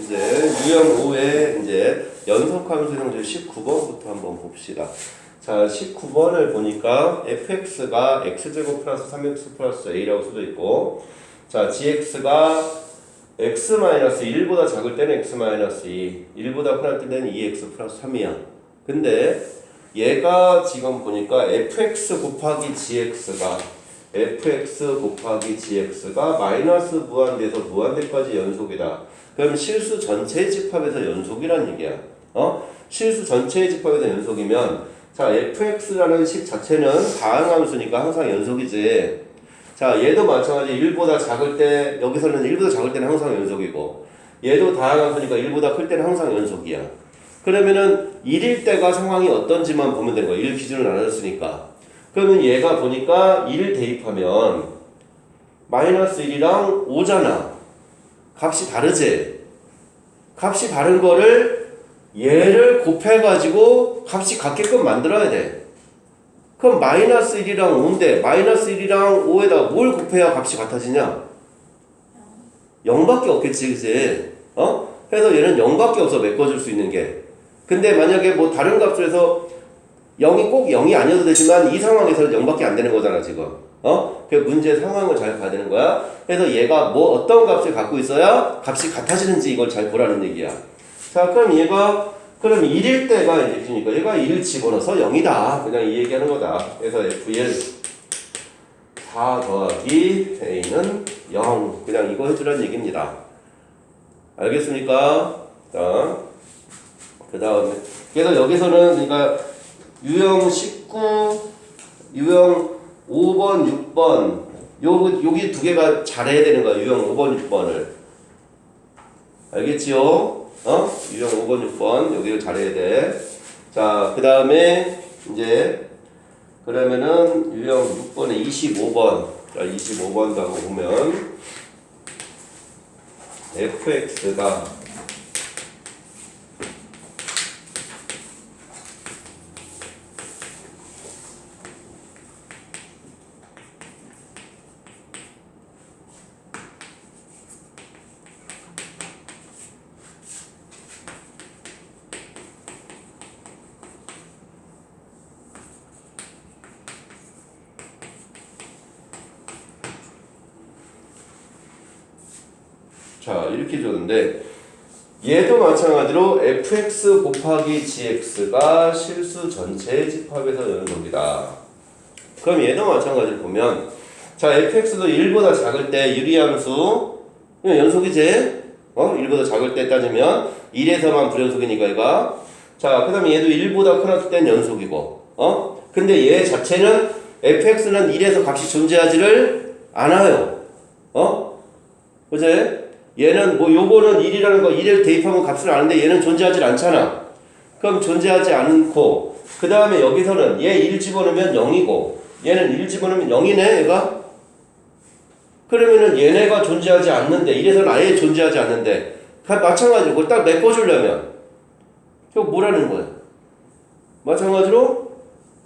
이제 유형 5의 이제 연속함수 형제 19번부터 한번 봅시다. 자, 19번을 보니까 fx가 x제곱 플러스 3x 플러스 a라고 써져 있고 자, gx가 x-1보다 작을 때는 x-2, 1보다 큰할 때는 2x 플러스 3이야. 근데 얘가 지금 보니까 fx 곱하기 gx가 fx 곱하기 gx가 마이너스 무한대에서 무한대까지 연속이다. 그럼 실수 전체의 집합에서 연속이란 얘기야. 어? 실수 전체의 집합에서 연속이면 자 fx라는 식 자체는 다항함수니까 항상 연속이지. 자 얘도 마찬가지 1보다 작을 때 여기서는 1보다 작을 때는 항상 연속이고 얘도 다항함수니까 1보다 클 때는 항상 연속이야. 그러면은 1일 때가 상황이 어떤지만 보면 되는 거야. 1 기준으로 나눴으니까. 그러면 얘가 보니까 1 대입하면 마이너스 1이랑 5잖아. 값이 다르지? 값이 다른 거를 얘를 곱해가지고 값이 같게끔 만들어야 돼. 그럼 마이너스 1이랑 5인데 마이너스 1이랑 5에다 뭘 곱해야 값이 같아지냐? 0밖에 없겠지, 그치? 어? 그래서 얘는 0밖에 없어, 메꿔줄 수 있는 게. 근데 만약에 뭐 다른 값에서 0이 꼭 0이 아니어도 되지만 이 상황에서는 0밖에 안 되는 거잖아, 지금. 어? 그 문제 상황을 잘 봐야 되는 거야. 그래서 얘가 뭐 어떤 값을 갖고 있어야 값이 같아지는지 이걸 잘 보라는 얘기야. 자, 그럼 얘가 그럼 1일 때가 이제 있으니까 얘가 1을 집어넣어서 0이다. 그냥 이 얘기하는 거다. 그래서 FL 4 더하기 A는 0. 그냥 이거 해주라는 얘기입니다. 알겠습니까? 자, 그 다음에 그래서 여기서는 그러니까 유형 19, 유형 5번, 6번 요 여기 두 개가 잘해야 되는 거야. 유형 5번, 6번을 알겠지요? 어? 유형 5번, 6번 여기를 잘해야 돼. 자, 그 다음에 이제 그러면은 유형 6번에 25번 자 25번 가고 보면 fx가 자 이렇게 줬는데 얘도 마찬가지로 fx 곱하기 gx가 실수 전체 집합에서 연속이다. 그럼 얘도 마찬가지로 보면 자 fx도 1보다 작을 때 유리함수 연속이지? 어? 1보다 작을 때 따지면 1에서만 불연속이니까 얘가 자 그 다음에 얘도 1보다 크놨을 땐 연속이고 어? 근데 얘 자체는 fx는 1에서 값이 존재하지를 않아요. 어? 그제? 얘는 뭐 요거는 1이라는 거 1을 대입하면 값을 아는데 얘는 존재하지 않잖아. 그럼 존재하지 않고 그 다음에 여기서는 얘 1 집어넣으면 0이고 얘는 1 집어넣으면 0이네 얘가 그러면은 얘네가 존재하지 않는데 1에서는 아예 존재하지 않는데 다 마찬가지로 그걸 딱 메꿔주려면 그거 뭐라는 거야? 마찬가지로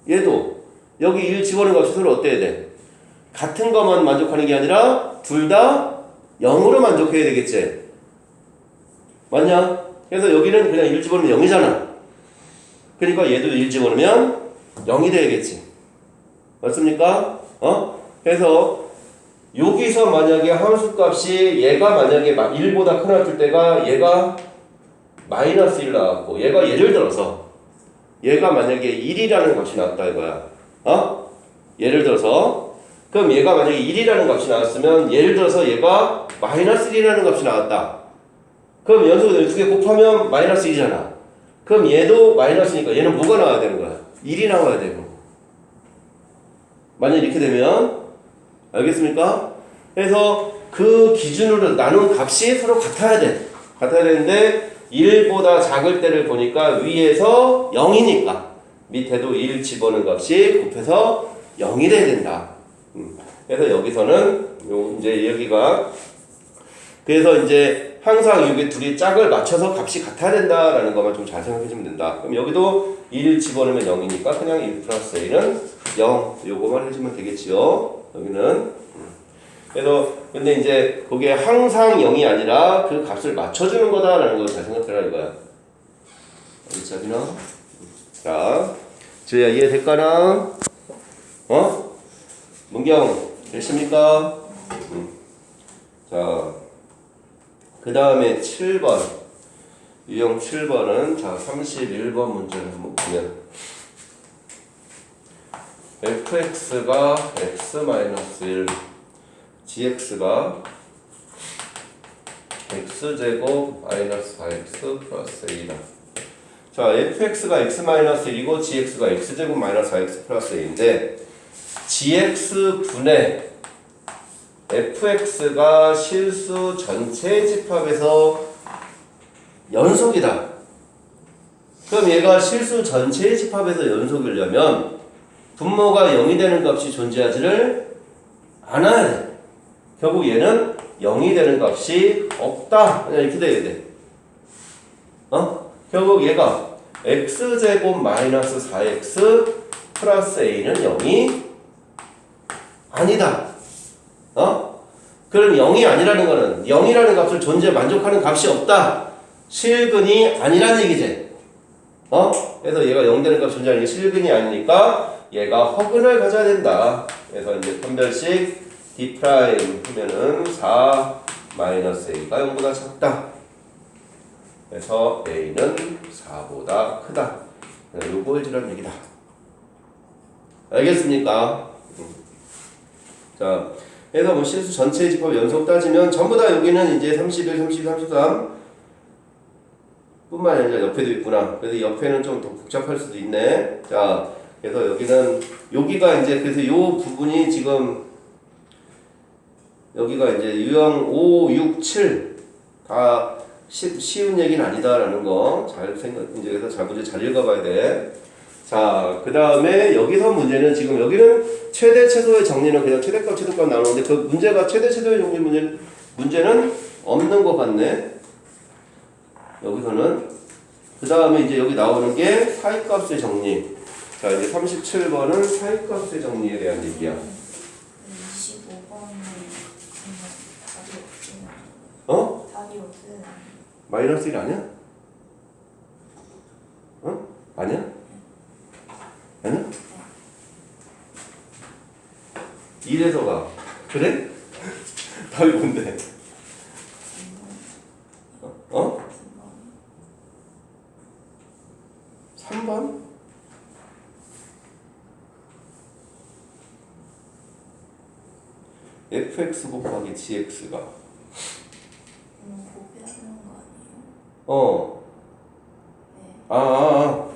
얘도 여기 1 집어넣은 서로 어때야 돼? 같은 것만 만족하는 게 아니라 둘다 0으로 만족해야 되겠지. 맞냐? 그래서 여기는 그냥 1 집어넣으면 0이잖아. 그러니까 얘도 1 집어넣으면 0이 되겠지. 맞습니까? 어? 그래서 여기서 만약에 함수 값이 얘가 만약에 1보다 크나 줄 때가 얘가 마이너스 1 나왔고 얘가 예를 들어서 얘가 만약에 1이라는 값이 나왔다 이거야. 어? 예를 들어서 그럼 얘가 만약에 1이라는 값이 나왔으면 예를 들어서 얘가 마이너스 1이라는 값이 나왔다. 그럼 연속을 두개 곱하면 마이너스 1이잖아. 그럼 얘도 마이너스니까 얘는 뭐가 나와야 되는 거야? 1이 나와야 되고. 만약 이렇게 되면 알겠습니까? 그래서 그 기준으로 나눈 값이 서로 같아야 돼. 같아야 되는데 1보다 작을 때를 보니까 위에서 0이니까 밑에도 1 집어넣은 값이 곱해서 0이 돼야 된다. 음. 그래서 여기서는 요 이제 여기가 그래서 이제 항상 여기 둘이 짝을 맞춰서 값이 같아야 된다라는 것만 좀 잘 생각해 주면 된다. 그럼 여기도 1 집어넣으면 0이니까 그냥 1 플러스 A는 0 요거만 해주면 되겠지요. 여기는 음. 그래서 근데 이제 그게 항상 0이 아니라 그 값을 맞춰주는 거다라는 걸 잘 생각해라 이거야. 어디 잡이나? 자, 주야 이해될까나? 어? 문경 됐습니까? 음. 자, 그 다음에 7번 유형 7번은 자 31번 문제를 한번 보면 fx가 x-1 gx가 x제곱 마이너스 4x 플러스 a다. 자, fx가 x-1이고 gx가 x제곱 마이너스 4x 플러스 a인데 gx분의 fx가 실수 전체 집합에서 연속이다. 그럼 얘가 실수 전체 집합에서 연속이려면 분모가 0이 되는 값이 존재하지를 않아야 돼. 결국 얘는 0이 되는 값이 없다. 그냥 이렇게 돼야 돼. 어? 결국 얘가 x제곱 마이너스 4x 플러스 a는 0이 아니다. 어? 그럼 0이 아니라는 거는 0이라는 값을 존재 만족하는 값이 없다. 실근이 아니라는 얘기지. 어? 그래서 얘가 0 되는 값 존재하는 게 실근이 아니니까 얘가 허근을 가져야 된다. 그래서 이제 판별식 d 프라임 하면은 4 마이너스 a가 0보다 작다. 그래서 a는 4보다 크다. 요거 해주라는 얘기다. 알겠습니까? 음. 자, 그래서 뭐 실수 전체 집합 연속 따지면 전부 다 여기는 이제 31, 32, 33 뿐만 아니라 옆에도 있구나. 그래서 옆에는 좀 더 복잡할 수도 있네. 자, 그래서 여기는 여기가 이제 그래서 요 부분이 지금 여기가 이제 유형 5, 6, 7 다 쉬운 얘기는 아니다라는 거 잘 생각 이제 그래서 잘 문제 잘 읽어봐야 돼. 자, 그 다음에 여기서 문제는 지금 여기는 최대 최소의 정리는 그냥 최대값 최소값 나오는데 그 문제가 최대 최소의 정리 문제 문제는 없는 것 같네. 여기서는 그 다음에 이제 여기 나오는 게 사이값의 정리. 자 이제 37번은 사이값의 정리에 대한 얘기야. 25번은 답이 없으면 어? 답이 마이너스 1 아니야? 어? 아니야? 아니야? 1에서가 그래? 답이 뭔데? 어? 3번? fx 곱하기 gx가 그럼 곱해하는 거 아니에요? 어, 네. 아, 아, 아.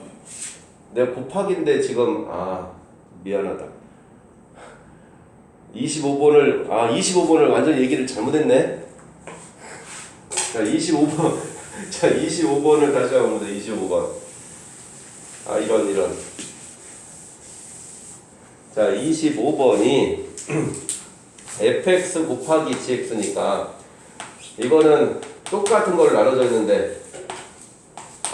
내가 곱하기인데 지금 아 미안하다. 25번을 아 25번을 완전 얘기를 잘못했네. 자 25번 자 25번을 다시 한번 보자 25번. 아 이런 이런. 자 25번이 fx 곱하기 gx니까 이거는 똑같은 걸 나눠져 있는데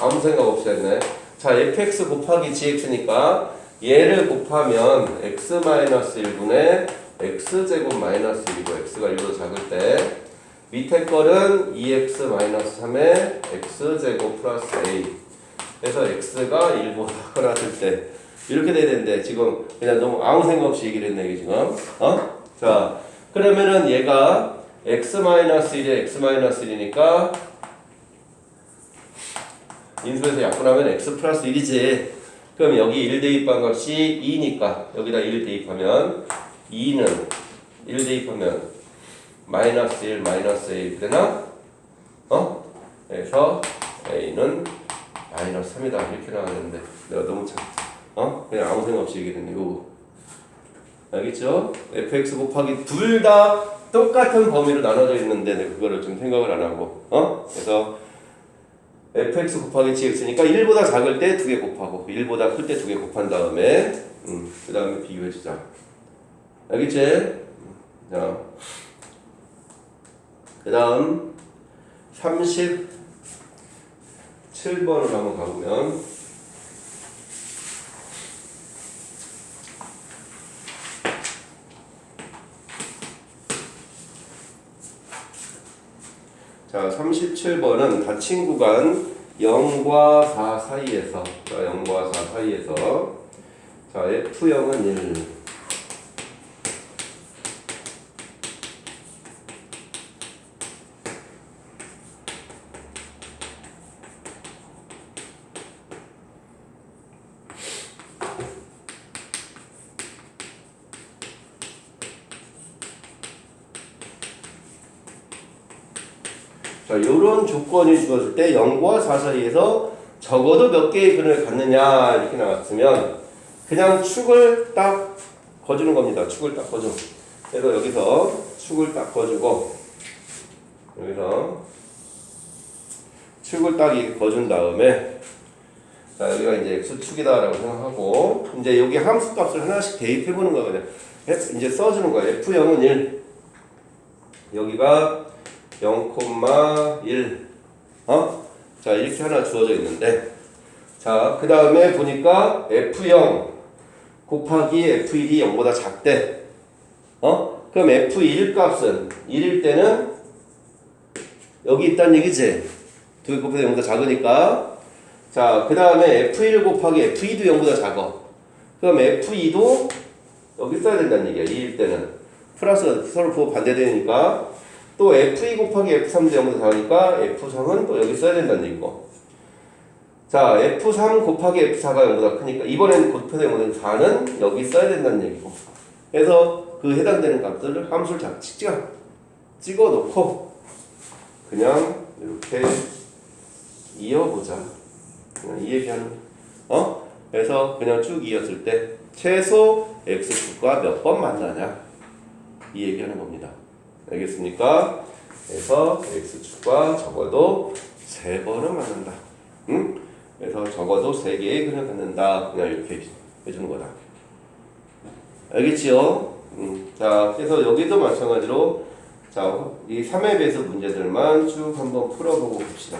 아무 생각 없이 했네. 자, fx 곱하기 gx니까 얘를 곱하면 x-1분의 x제곱 마이너스 1이고 x가 1보다 작을 때 밑에 거는 2x-3의 x제곱 플러스 a 그래서 x가 1보다 크다을 때 이렇게 돼야 되는데 지금 그냥 너무 아무 생각 없이 얘기를 했네 이게 지금 어? 자 그러면은 얘가 x-1에 x-1이니까 인수에서 약분하면 x 플러스 1이지. 그럼 여기 1 대입한 값이 2니까 여기다 1 대입하면 2는 1 대입하면 마이너스 1 마이너스 1 되나? 어? 그래서 a는 마이너스 3이다 이렇게 나왔는데 내가 너무 참 어? 그냥 아무 생각 없이 얘기했네 이거 알겠죠? fx 곱하기 둘 다 똑같은 범위로 나눠져 있는데 그거를 좀 생각을 안 하고 어? 그래서 fx 곱하기 gx니까 1보다 작을 때 두 개 곱하고 1보다 클 때 두 개 곱한 다음에 음, 그 다음에 비교해 주자 알겠지? 자, 그 다음 37번으로 한번 가보면 17번은 닫힌 구간 0과 4 사이에서 자, 0과 4 사이에서. 자, F0은 1 자, 요런 조건이 주어질 때 0과 4 사이에서 적어도 몇 개의 근을 갖느냐 이렇게 나왔으면 그냥 축을 딱 거주는 겁니다. 축을 딱 거주. 그래서 여기서 축을 딱 거주고 여기서 축을 딱 거준 다음에 자 여기가 이제 x축이다라고 생각하고 이제 여기 함수 값을 하나씩 대입해 보는 거거든요. 이제 써주는 거예요. f0은 1 여기가 0,1 어? 자 이렇게 하나 주어져 있는데. 자 그 다음에 보니까 F0 곱하기 F1이 0보다 작대. 어? 그럼 F1 값은 1일 때는 여기 있다는 얘기지? 두개 곱해서 0보다 작으니까. 자그 다음에 F1 곱하기 F2도 0보다 작아 그럼 F2도 여기 써야 된다는 얘기야 2일 때는. 플러스 서로 부호 반대되니까 또 F2 곱하기 F3도 0보다 작으니까 F3은 또 여기 써야 된다는 얘기고 자 F3 곱하기 F4가 0보다 크니까 이번엔 곱해서 0보다 4는 여기 써야 된다는 얘기고. 그래서 그 해당되는 값들을 함수를 자 찍어 찍어 놓고 그냥 이렇게 이어보자. 그냥 이 얘기하는 어? 그래서 그냥 쭉 이었을 때 최소 X축과 몇 번 만나냐? 이 얘기하는 겁니다 알겠습니까? 그래서 x축과 적어도 세 번은 만난다. 응? 그래서 적어도 세 개의 근을 갖는다. 그냥 이렇게 해주는 거다. 알겠지요? 음, 자, 그래서 여기도 마찬가지로 자, 이 3회 배수 문제들만 쭉 한번 풀어보고 봅시다.